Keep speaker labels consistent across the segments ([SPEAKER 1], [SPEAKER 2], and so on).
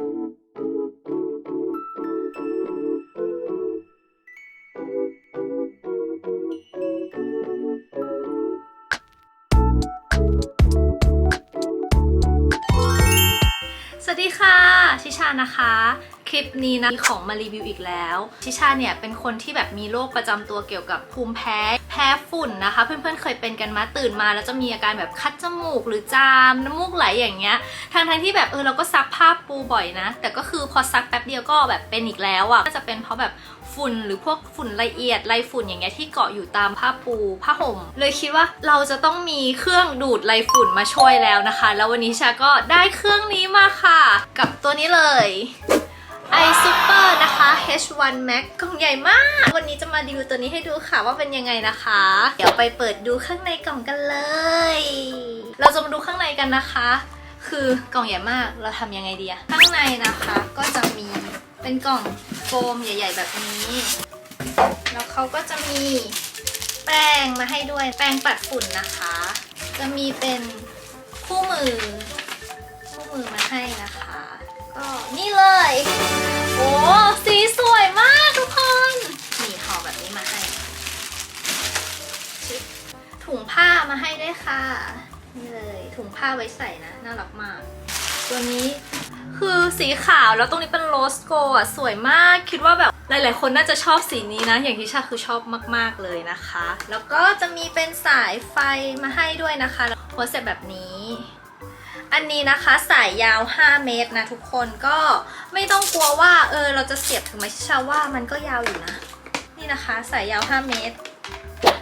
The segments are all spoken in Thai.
[SPEAKER 1] สวัสดีค่ะ ชิชานะคะ คลิปนี้นะมีของมารีวิวอีกแล้ว ชิชาเนี่ยเป็นคนที่แบบมีโรคประจำตัวเกี่ยวกับภูมิแพ้ แพ้ฝุ่นนะคะ เพื่อนๆเคยเป็นกันมาตื่นมา แล้วจะมีอาการแบบคัดจมูกหรือจามน้ำมูกไหลอย่างเงี้ยทางทงๆที่แบบเออเราก็ซักผ้าปูบ่อยนะ แต่ก็คือพอซักแป๊บเดียวก็แบบเป็นอีกแล้วอะ่ะก็จะเป็นเพราะแบบฝุ่นหรือพวกฝุ่นละเอียดไรฝุ่นอย่างเงี้ยที่เกาะอยู่ตามผ้าปูผ้าห่ม เลยคิดว่าเราจะต้องมีเครื่องดูดไรฝุ่นมาช่วยแล้วนะคะ แล้ววันนี้ชาก็ได้เครื่องนี้มาค่ะ กับตัวนี้เลย i Super นะคะ H1 Max กล่องใหญ่มาก วันนี้จะมารีวิวตัวนี้ให้ดูค่ะว่าเป็นยังไงนะคะ เดี๋ยวไปเปิดดูข้างในกล่องกันเลย เราจะมาดูข้างในกันนะคะ คือกล่องใหญ่มากเราทำยังไงดีอะข้างในนะคะก็จะมีเป็นกล่องโฟมใหญ่ ๆ แบบนี้ แล้วเขาก็จะมีแป้งมาให้ด้วยแป้งปัดฝุ่นนะคะ จะมีเป็นคู่มือคู่มือมาให้นะคะ ก็นี่เลย โอ้สีสวยมากทุกคนนี่ห่อแบบนี้มาให้ชึบถุงผ้ามาให้ด้วยค่ะนี่เลยถุงผ้าไว้ใส่นะน่ารักมาก ตัวนี้คือสีขาวแล้วตรงนี้เป็นโรสโกอะสวยมากคิดว่าแบบหลาย ๆ คนน่าจะชอบสีนี้นะ อย่างที่ชาคือชอบมาก ๆ เลยนะคะ แล้วก็จะมีเป็นสายไฟมาให้ด้วยนะคะหัวเสร็จแบบนี้ อันนี้นะคะสายยาว 5 เมตรนะทุกคนก็ไม่ต้องกลัวว่าเออเราจะเสียบถึงไหมชาว่ามันก็ยาวอยู่นะ นี่นะคะสายยาว 5 เมตร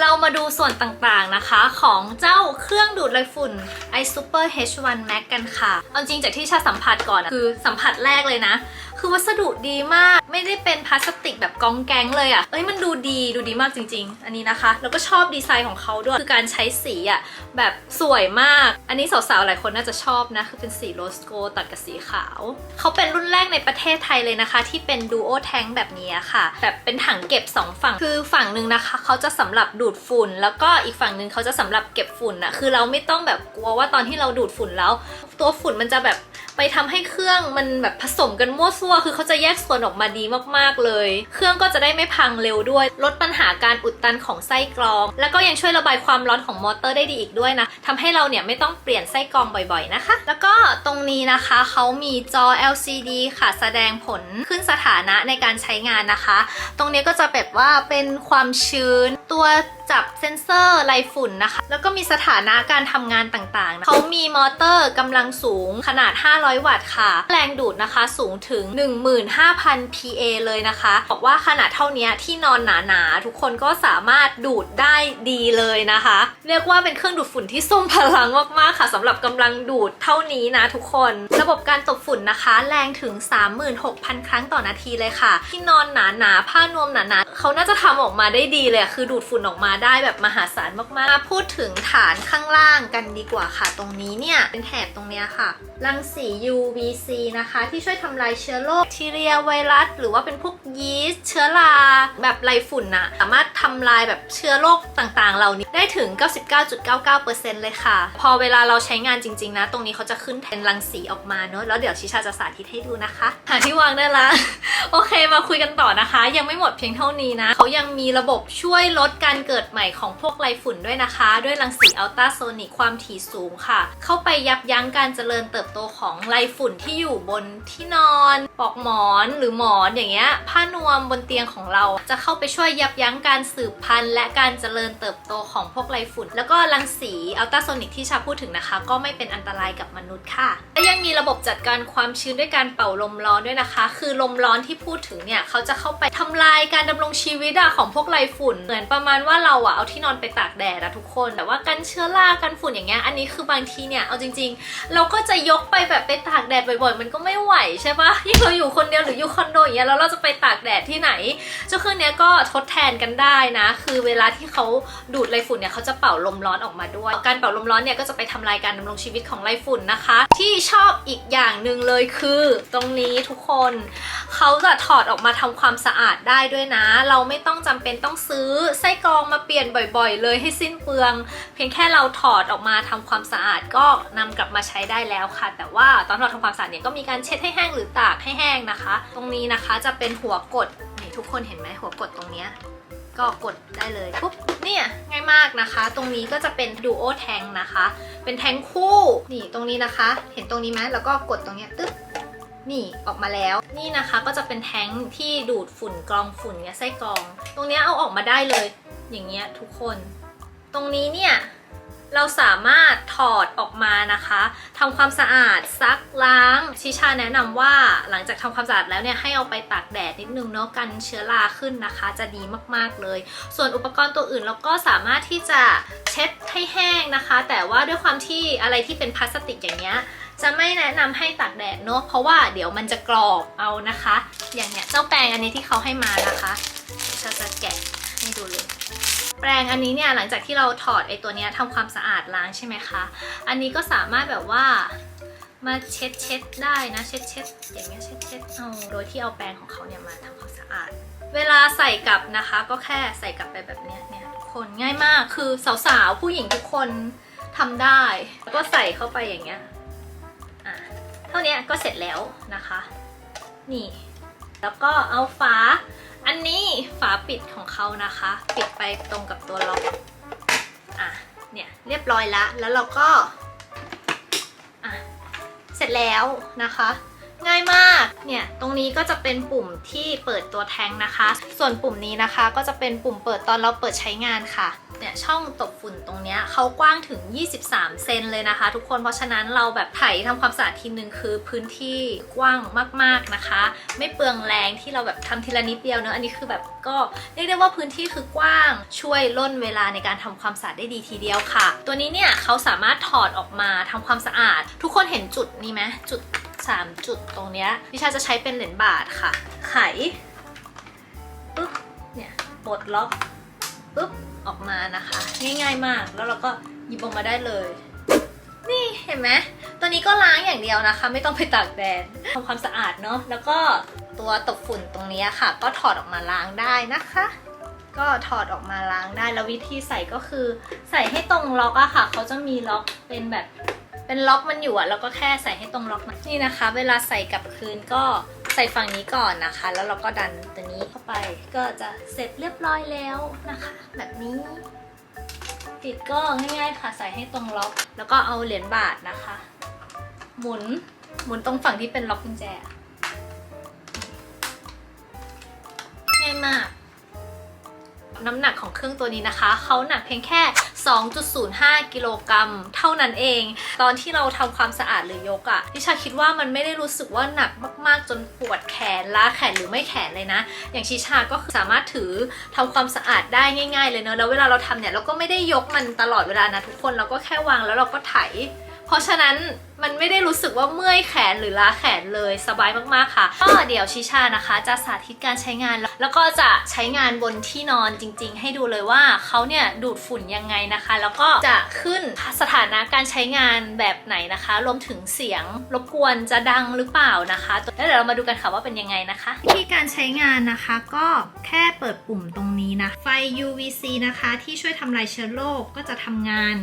[SPEAKER 1] เรามาดูส่วนต่างๆนะคะของเจ้าเครื่องดูดไรฝุ่น i Super H1 Max กันค่ะ เอาจริงจากที่ชาสัมผัสก่อนคือสัมผัสแรกเลยนะ คือวัสดุดีมาก ไม่ได้เป็นพลาสติกแบบกองแกงเลยอะ่ะ เอ้ยมันดูดีดูดีมากจริง ๆ อันนี้นะคะ แล้วก็ชอบดีไซน์ของเขาด้วย คือการใช้สีอะ่ะแบบสวยมาก อันนี้สาวๆหลายคนน่าจะชอบนะ คือเป็นสีโรสโกตัดกับสีขาว เขาเป็นรุ่นแรกในประเทศไทยเลยนะคะ ที่เป็นดูโอแทงแบบนี้ค่ะ แบบเป็นถังเก็บ 2 ฝั่ง คือฝั่งหนึ่งนะคะเขาจะสำหรับดูดฝุ่น แล้วก็อีกฝั่งหนึ่งเขาจะสำหรับเก็บฝุ่นอะคือเราไม่ต้องแบบกลัวว่าตอนที่เราดูดฝุ่นแล้ว ตัวฝุ่นมันจะแบบไปทำให้เครื่องมันแบบผสมกันมั่วซั่วคือเขาจะแยกส่วนออกมาดีมากๆเลย เครื่องก็จะได้ไม่พังเร็วด้วย ลดปัญหาการอุดตันของไส้กรอง แล้วก็ยังช่วยระบายความร้อนของมอเตอร์ได้ดีอีกด้วยนะทำให้เราเนี่ยไม่ต้องเปลี่ยนไส้กรองบ่อยๆนะคะ แล้วก็ตรงนี้นะคะเขามีจอ LCD ค่ะแสดงผลขึ้นสถานะในการใช้งานนะคะ ตรงนี้ก็จะแบบว่าเป็นความชื้นตัว จับเซ็นเซอร์ไรฝุ่นนะคะ แล้วก็มีสถานะการทำงานต่างๆ เขามีมอเตอร์กำลังสูงขนาด 500 วัตต์ค่ะ แรงดูดนะคะสูงถึง 15,000 PA เลยนะคะ บอกว่าขนาดเท่านี้ที่นอนหนาๆ ทุกคนก็สามารถดูดได้ดีเลยนะคะ เรียกว่าเป็นเครื่องดูดฝุ่นที่ทรงพลังมากๆค่ะสำหรับกำลังดูดเท่านี้นะทุกคน ระบบการตบฝุ่นนะคะ แรงถึง 36,000 ครั้งต่อนาทีเลยค่ะ ที่นอนหนาๆผ้านวมหนาๆเขาน่าจะทำออกมาได้ดีเลยคือดูดฝุ่นออกมาได้แบบมหาศาลมากๆมาพูดถึงฐานข้างล่างกันดีกว่าค่ะ ตรงนี้เนี่ยเป็นแถบตรงเนี้ยค่ะ รังสี UVC นะคะ ที่ช่วยทำลายเชื้อโรคทีเรียไวรัส หรือว่าเป็นพวกยีสต์เชื้อราแบบไรฝุ่นน่ะสามารถทำลายแบบเชื้อโรคต่างๆ เหล่านี้ได้ถึง 99.99%เลยค่ะ พอเวลาเราใช้งานจริง ๆ นะ ตรงนี้เขาจะขึ้นแทนรังสีออกมาเนอะแล้วเดี๋ยวชิชาจะสาธิตให้ดูนะคะ หาที่วางได้ละโอเคมาคุยกันต่อนะคะ ยังไม่หมดเพียงเท่านี้นะ เขายังมีระบบช่วยลดการเกิดใหม่ของพวกไรฝุ่นด้วยนะคะ ด้วยรังสีอัลตราโซนิกความถี่สูงค่ะ เข้าไปยับยั้งการเจริญเติบโตของไรฝุ่นที่อยู่บนที่นอนปลอกหมอนหรือหมอนอย่างเงี้ยผ้านวมบนเตียงของเรา จะเข้าไปช่วยยับยั้งการสืบพันธุ์และการเจริญเติบโตของพวกไรฝุ่น แล้วก็รังสีอัลตราโซนิกที่ชาพูดถึงนะคะ ก็ไม่เป็นอันตรายกับมนุษย์ค่ะ และยังมีระบบจัดการความชื้นด้วยการเป่าลมร้อนด้วยนะคะ คือลมร้อนที่พูดถึงเนี่ยเขาจะเข้าไปทำลายการดำรงชีวิตอะของพวกไรฝุ่น เหมือนประมาณว่าเราอะเอาที่นอนไปตากแดดอะทุกคน แต่ว่ากันเชื้อรากันฝุ่นอย่างเงี้ยอันนี้คือบางทีเนี่ยเอาจริง ๆ เราก็จะยกไปแบบไปตากแดดบ่อยๆ มันก็ไม่ไหวใช่ปะยิ่งเราอยู่คนเดียวหรืออยู่คอนโดอย่างเงี้ยแล้วเราจะไปตากแดดที่ไหน เจ้าเครื่องเนี้ยก็ทดแทนกันได้นะ คือเวลาที่เขาดูดไรฝุ่นเนี่ยเขาจะเป่าลมร้อนออกมาด้วย การเป่าลมร้อนเนี่ยก็จะไปทำลายการดำรงชีวิตของไรฝุ่นนะคะ ที่ชอบอีกอย่างหนึ่งเลยคือ ตรงนี้ทุกคน เขาจะถอดออกมาทำความสะอาดได้ด้วยนะ เราไม่ต้องจำเป็นต้องซื้อไส้กรองมาเปลี่ยนบ่อยๆ เลยให้สิ้นเปลือง เพียงแค่เราถอดออกมาทำความสะอาดก็นำกลับมาใช้ได้แล้วค่ะ แต่ว่าตอนเราทำความสะอาดเนี่ยก็มีการเช็ดให้แห้งหรือตากให้แห้งนะคะ ตรงนี้นะคะจะเป็นหัวกดนี่ทุกคนเห็นไหมหัวกดตรงเนี้ยก็กดได้เลยปุ๊บเนี่ยง่ายมากนะคะ ตรงนี้ก็จะเป็น duo tank นะคะ เป็นแทงคู่นี่ตรงนี้นะคะ เห็นตรงนี้ไหมแล้วก็กดตรงเนี้ยตึ๊บ นี่ออกมาแล้วนี่นะคะก็จะเป็นแทงที่ดูดฝุ่นกรองฝุ่นเนี่ยไส้กรอง ตรงนี้เอาออกมาได้เลย อย่างเงี้ยทุกคน ตรงนี้เนี่ยเราสามารถถอดออกมานะคะทำความสะอาดซักล้าง ชิชาแนะนำว่าหลังจากทำความสะอาดแล้วเนี่ยให้เอาไปตากแดดนิดนึงเนาะกันเชื้อราขึ้นนะคะ จะดีมากๆเลย ส่วนอุปกรณ์ตัวอื่นเราก็สามารถที่จะเช็ดให้แห้งนะคะ แต่ว่าด้วยความที่อะไรที่เป็นพลาสติกอย่างเงี้ย จะไม่แนะนำให้ตากแดดเนาะเพราะว่าเดี๋ยวมันจะกรอบเอานะคะ อย่างเนี้ยเจ้าแปรงอันนี้ที่เขาให้มานะคะจะจะแกะให้ดูเลย แปรงอันนี้เนี่ยหลังจากที่เราถอดไอตัวเนี้ยทำความสะอาดล้างใช่ไหมคะ อันนี้ก็สามารถแบบว่ามาเช็ดเช็ดได้นะเช็ดเช็ดอย่างเงี้ยเช็ดเช็ดเอาโดยที่เอาแปรงของเขาเนี่ยมาทำความสะอาด เวลาใส่กลับนะคะ ก็แค่ใส่กลับไปแบบเนี้ยเนี่ยคนง่ายมากคือสาวๆผู้หญิงทุกคนทำได้แล้วก็ใส่เข้าไปอย่างเงี้ย เท่านี้ก็เสร็จแล้วนะคะ นี่ แล้วก็เอาฝา อันนี้ฝาปิดของเขานะคะ ปิดไปตรงกับตัวล็อกอะเนี่ยเรียบร้อยแล้วแล้วเราก็อะเสร็จแล้วนะคะ ง่ายมาก เนี่ย ตรงนี้ก็จะเป็นปุ่มที่เปิดตัวแทงนะคะ ส่วนปุ่มนี้นะคะก็จะเป็นปุ่มเปิดตอนเราเปิดใช้งานค่ะ เนี่ยช่องตบฝุ่นตรงเนี้ยเขากว้างถึง 23 เซนเลยนะคะ ทุกคน เพราะฉะนั้นเราแบบไถทำความสะอาดทีนึงคือพื้นที่กว้างมากๆนะคะ ไม่เปลืองแรงที่เราแบบทำทีละนิดเดียวเนอะอันนี้คือแบบก็เรียกได้ว่าพื้นที่คือกว้าง ช่วยล่นเวลาในการทำความสะอาดได้ดีทีเดียวค่ะ ตัวนี้เนี่ยเขาสามารถถอดออกมาทำความสะอาด ทุกคนเห็นจุดนี้ไหมจุด 3 จุดตรงเนี้ยดิฉันจะใช้เป็นเหรียญบาทค่ะ ไขปึ๊บเนี่ยปลดล็อกปึ๊บออกมานะคะ ง่ายๆมากแล้วเราก็หยิบออกมาได้เลย นี่เห็นไหมตัวนี้ก็ล้างอย่างเดียวนะคะ ไม่ต้องไปตากแดดทำความสะอาดเนาะแล้วก็ตัวตบฝุ่นตรงนี้ค่ะ ก็ถอดออกมาล้างได้นะคะ ก็ถอดออกมาล้างได้แล้ววิธีใส่ก็คือ ใส่ให้ตรงล็อกอะค่ะ เขาจะมีล็อกเป็นแบบ เป็นล็อกมันอยู่อะแล้วก็แค่ใส่ให้ตรงล็อกมันนี่นะคะ เวลาใส่กลับคืนก็ใส่ฝั่งนี้ก่อนนะคะ แล้วเราก็ดันตัวนี้เข้าไป ก็จะเสร็จเรียบร้อยแล้วนะคะ แบบนี้ปิดก็ง่ายๆค่ะ ใส่ให้ตรงล็อก แล้วก็เอาเหรียญบาทนะคะ หมุนหมุนตรงฝั่งที่เป็นล็อกกุญแจง่ายมาก น้ำหนักของเครื่องตัวนี้นะคะ เขาหนักเพียงแค่ 2.05 กิโลกรัมเท่านั้นเอง ตอนที่เราทำความสะอาดหรือยกอะ่ะดิชาคิดว่ามันไม่ได้รู้สึกว่าหนักมากๆ จนปวดแขนล้าแขนหรือไม่แขนเลยนะ อย่างชิชาก็สามารถถือทำความสะอาดได้ง่าย ๆ เลยเนอะแล้วเวลาเราทำเนี่ยเราก็ไม่ได้ยกมันตลอดเวลานะทุกคนเราก็แค่วางแล้วเราก็ไถ เพราะฉะนั้น มันไม่ได้รู้สึกว่าเมื่อยแขนหรือล้าแขนเลยสบายมากๆค่ะก็เดี๋ยวชิชานะคะ จะสาธิตการใช้งาน แล้วก็จะใช้งานบนที่นอนจริง ๆ ให้ดูเลยว่าเขาเนี่ยดูดฝุ่นยังไงนะคะ แล้วก็จะขึ้นสถานะการใช้งานแบบไหนนะคะ รวมถึงเสียงรบกวนจะดังหรือเปล่านะคะแล้วเดี๋ยวเรามาดูกันค่ะว่าเป็นยังไงนะคะวิธีการใช้งานนะคะก็แค่เปิดปุ่มตรงนี้นะ ไฟ UVC นะคะที่ช่วยทำลายเชื้อโรคก็จะทำงาน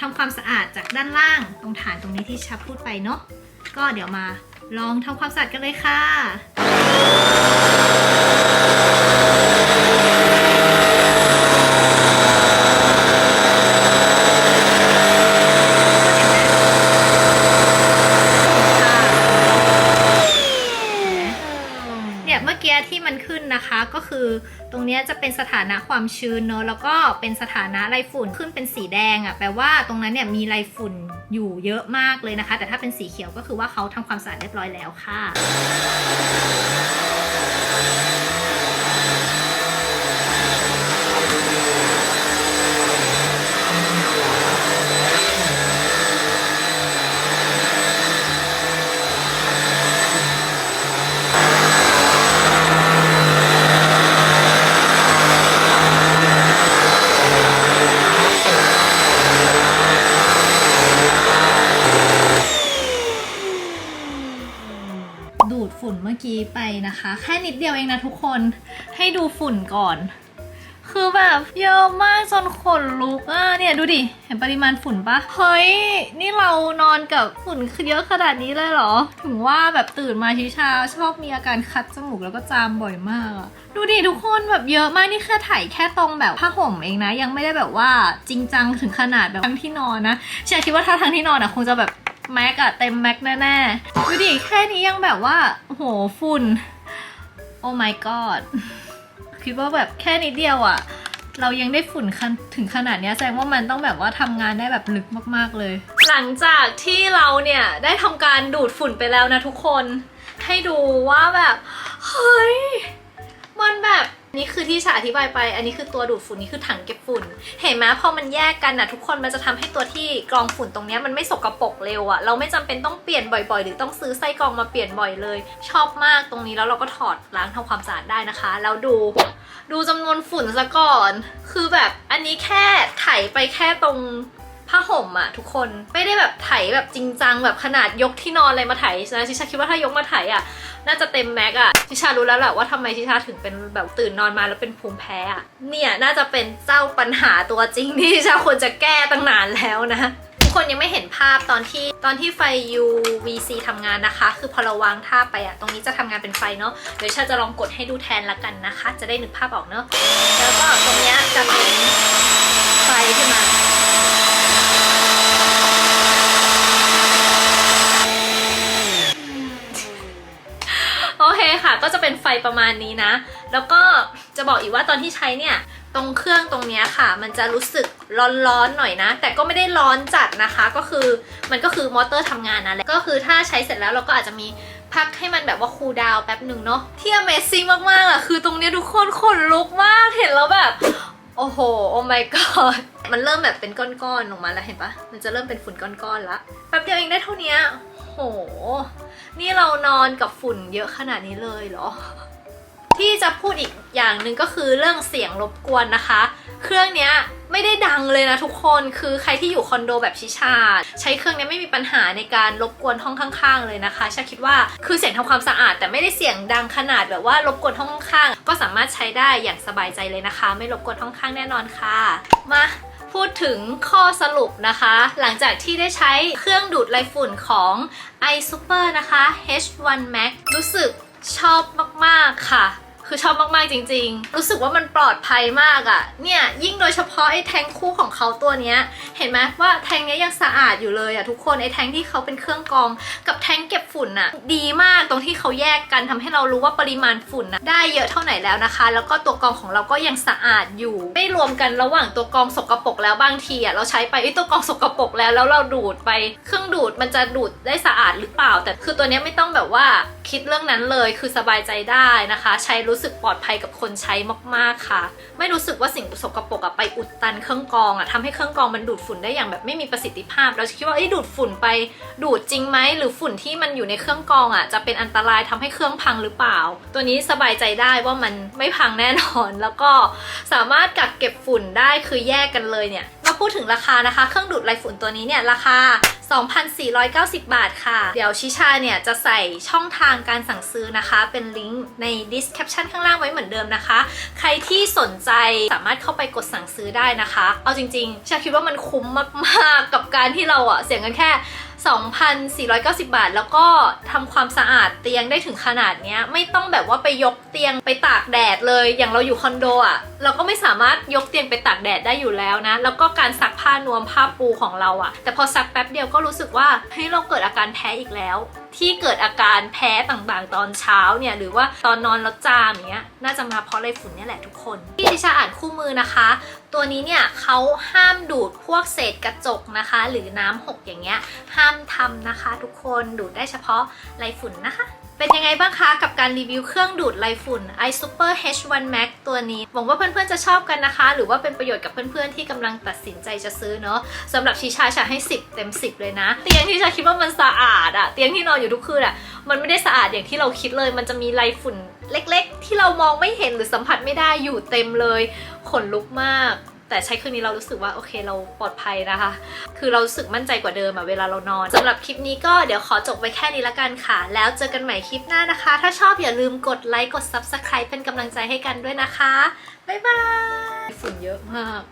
[SPEAKER 1] ทำความสะอาดจากด้านล่างตรงฐานตรงนี้ที่ชับพูดไปเนาะก็เดี๋ยวมาลองทำความสะอาดกันเลยค่ะ เนี่ยเมื่อกี้ที่มันขึ้นนะคะ ก็คือตรงนี้จะเป็นสถานะความชื้นเนอะแล้วก็เป็นสถานะไรฝุ่นขึ้นเป็นสีแดงอะ่ะแปลว่าตรงนั้นเนี่ยมีไรฝุ่นอยู่เยอะมากเลยนะคะ แต่ถ้าเป็นสีเขียวก็คือว่าเขาทำความสะอาดเรียบร้อยแล้วค่ะ ดูด ฝุ่นเมื่อ กี้ไปนะคะ แค่นิดเดียวเองนะทุกคนให้ดูฝุ่นก่อน คือแบบเยอะมากจนขนลุกอะเนี่ยดูดิ เห็นปริมาณฝุ่นปะเฮ้ย นี่เรานอนกับฝุ่นคือเยอะขนาดนี้เลยเหรอ ถึงว่าแบบตื่นมาชิชาชอบมีอาการคัดจมูกแล้วก็จามบ่อยมากอะดูดิทุกคนแบบเยอะมากนี่แค่ถ่ายแค่ตรงแบบผ้าห่มเองนะ ยังไม่ได้แบบว่าจริงจังถึงขนาดแบบทั้งที่นอนนะเชียร์คิดว่าถ้าทั้งที่นอนอะคงจะแบบ แม็กอะเต็มแม็กแน่ๆดูดิแค่นี้ยังแบบว่าโหฝุ่น โอ้ my god คิดว่าแบบแค่นิดเดียวอะเรายังได้ฝุ่นคันถึงขนาดเนี้ยแสดงว่ามันต้องแบบว่าทำงานได้แบบลึกมากๆเลย หลังจากที่เราเนี่ยได้ทำการดูดฝุ่นไปแล้วนะทุกคน ให้ดูว่าแบบ เฮ้ย มันแบบ นี่คือที่ฉาอธิบายไป อันนี้คือตัวดูดฝุ่นนี่คือถังเก็บฝุ่น เห็นไหมพอมันแยกกันนะทุกคนมันจะทำให้ตัวที่กรองฝุ่นตรงนี้มันไม่สกรปรกเร็วอะเราไม่จำเป็นต้องเปลี่ยนบ่อยๆ หรือต้องซื้อไส้กรองมาเปลี่ยนบ่อยเลย ชอบมากตรงนี้แล้วเราก็ถอดล้างทำความสะอาดได้นะคะ แล้วดู ดูจำนวนฝุ่นซะก่อน คือแบบอันนี้แค่ไถไปแค่ตรง ผ้าห่มอะทุกคนไม่ได้แบบไถแบบจริงจังแบบขนาดยกที่นอนอะไรมาไถนะชิชาคิดว่าถ้ายกมาไถอะน่าจะเต็มแม็กอะชิชารู้แล้วแหละว่าทำไมชิชาถึงเป็นแบบตื่นนอนมาแล้วเป็นภูมิแพ้อะเนี่ยน่าจะเป็นเจ้าปัญหาตัวจริงที่ชิชาควรจะแก้ตั้งนานแล้วนะทุกคนยังไม่เห็นภาพตอนที่ตอนที่ไฟ UVC ทำงานนะคะ คือพอเราวางท่าไปอะตรงนี้จะทำงานเป็นไฟเนาะเดี๋ยวชาจะลองกดให้ดูแทนละกันนะคะ จะได้นึกภาพออกเนาะแล้วก็ตรงเนี้ยจะเป็นไฟขึ้นมา ป็นไฟประมาณนี้นะ แล้วก็จะบอกอีกว่าตอนที่ใช้เนี่ยตรงเครื่องตรงนี้ค่ะ มันจะรู้สึกร้อนๆหน่อยนะ แต่ก็ไม่ได้ร้อนจัดนะคะ ก็คือมันก็คือมอเตอร์ทำงานนะแหละก็คือถ้าใช้เสร็จแล้วเราก็อาจจะมีพักให้มันแบบว่าคูลดาวน์แป๊บหนึ่งเนาะที่ Amazing มากๆอะคือตรงนี้ยทุกคนขนลุกมากเห็นแล้วแบบ โอ้โห โอ้ my god มันเริ่มแบบเป็นก้อนๆ ลงมาแล้วเห็นปะ มันจะเริ่มเป็นฝุ่นก้อนๆ ละ แป๊บเดียวเองได้เท่านี้โห นี่เรานอนกับฝุ่นเยอะขนาดนี้เลยเหรอ ที่จะพูดอีกอย่างหนึ่งก็คือเรื่องเสียงรบกวนนะคะ เครื่องเนี้ยไม่ได้ดังเลยนะทุกคนคือใครที่อยู่คอนโดแบบชิชาใช้เครื่องนี้ไม่มีปัญหาในการรบกวนห้องข้าง ๆ เลยนะคะชาคิดว่าคือเสียงทำความสะอาด แต่ไม่ได้เสียงดังขนาดแบบว่ารบกวนห้องข้างก็สามารถใช้ได้อย่างสบายใจเลยนะคะ ไม่รบกวนห้องข้างแน่นอนค่ะ มาพูดถึงข้อสรุปนะคะ หลังจากที่ได้ใช้เครื่องดูดไรฝุ่นของ iSuper นะคะ H1 Max รู้สึกชอบมาก ๆ ค่ะ คือชอบมากๆจริง ๆ รู้สึกว่ามันปลอดภัยมากอะ่ะ เนี่ยยิ่งโดยเฉพาะไอ้แทงคู่ของเขาตัวเนี้ย เห็นไหมว่าแทงเนี้ยยังสะอาดอยู่เลยอะ่ะทุกคนไอ้แทงที่เขาเป็นเครื่องกรอง กับแทงเก็บฝุ่นอะ่ะ ดีมากตรงที่เขาแยกกันทำให้เรารู้ว่าปริมาณฝุ่นน่ะได้เยอะเท่าไหร่แล้วนะคะ แล้วก็ตัวกรองของเราก็ยังสะอาดอยู่ ไม่รวมกันระหว่างตัวกรองสกปรกแล้วบางทีอะ่ะเราใช้ไปไอ้ตัวกรองสกปรกแล้วแล้วเราดูดไปเครื่องดูดมันจะดูดได้สะอาดหรือเปล่า แต่คือตัวเนี้ยไม่ต้องแบบว่าคิดเรื่องนั้นเลยคือสบายใจได้นะคะ ใช้รู้สึกปลอดภัยกับคนใช้มากๆค่ะ ไม่รู้สึกว่าสิ่งสกปรกอะไปอุดตันเครื่องกรองอะทำให้เครื่องกรองมันดูดฝุ่นได้อย่างแบบไม่มีประสิทธิภาพ เราคิดว่าไอ้ดูดฝุ่นไปดูดจริงไหมหรือฝุ่นที่มันอยู่ในเครื่องกรองอะจะเป็นอันตรายทำให้เครื่องพังหรือเปล่า ตัวนี้สบายใจได้ว่ามันไม่พังแน่นอน แล้วก็สามารถกักเก็บฝุ่นได้คือแยกกันเลยเนี่ย พูดถึงราคานะคะ เครื่องดูดไรฝุ่นตัวนี้เนี่ยราคา 2,490 บาทค่ะ เดี๋ยวชิชาเนี่ยจะใส่ช่องทางการสั่งซื้อนะคะ เป็นลิงก์ใน description ข้างล่างไว้เหมือนเดิมนะคะ ใครที่สนใจสามารถเข้าไปกดสั่งซื้อได้นะคะ เอาจริงๆชาคิดว่ามันคุ้มมากๆ กับการที่เราอะเสียเงินแค่ 2,490 บาท แล้วก็ทำความสะอาดเตียงได้ถึงขนาดเนี้ย ไม่ต้องแบบว่าไปยกเตียงไปตากแดดเลย อย่างเราอยู่คอนโดอะเราก็ไม่สามารถยกเตียงไปตากแดดได้อยู่แล้วนะ แล้วก็การซักผ้านวมผ้าปูของเราอะแต่พอซักแป๊บเดียวก็รู้สึกว่าเฮ้ยเราเกิดอาการแพ้อีกแล้ว ที่เกิดอาการแพ้ต่างๆ ตอนเช้าเนี่ยหรือว่าตอนนอนแล้วจามอย่างเงี้ยน่าจะมาเพราะไรฝุ่นนี่แหละทุกคน ที่ดิฉันอ่านคู่มือนะคะ ตัวนี้เนี่ยเขาห้ามดูดพวกเศษกระจกนะคะ หรือน้ำหกอย่างเงี้ยห้ามทำนะคะ ทุกคนดูดได้เฉพาะไรฝุ่นนะคะ เป็นยังไงบ้างคะกับการรีวิวเครื่องดูดไรฝุ่น iSuper H1 Max ตัวนี้ หวังว่าเพื่อนๆจะชอบกันนะคะ หรือว่าเป็นประโยชน์กับเพื่อนๆที่กำลังตัดสินใจจะซื้อเนาะสำหรับชิชาชาให้ 10 เต็ม 10 เลยนะ เตียงที่ชาคิดว่ามันสะอาดอะเตียงที่นอนอยู่ทุกคืนอะมันไม่ได้สะอาดอย่างที่เราคิดเลย มันจะมีไรฝุ่นเล็ก ๆ ที่เรามองไม่เห็นหรือสัมผัสไม่ได้อยู่เต็มเลยขนลุกมาก แต่ใช้เครื่องนี้เรารู้สึกว่าโอเคเราปลอดภัยนะคะ คือเรารู้สึกมั่นใจกว่าเดิมอะเวลาเรานอนสำหรับคลิปนี้ก็เดี๋ยวขอจบไว้แค่นี้ละกันค่ะ แล้วเจอกันใหม่คลิปหน้านะคะ ถ้าชอบอย่าลืมกดไลค์กด subscribe เป็นกำลังใจให้กันด้วยนะคะบ๊ายบายฝุ่นเยอะมาก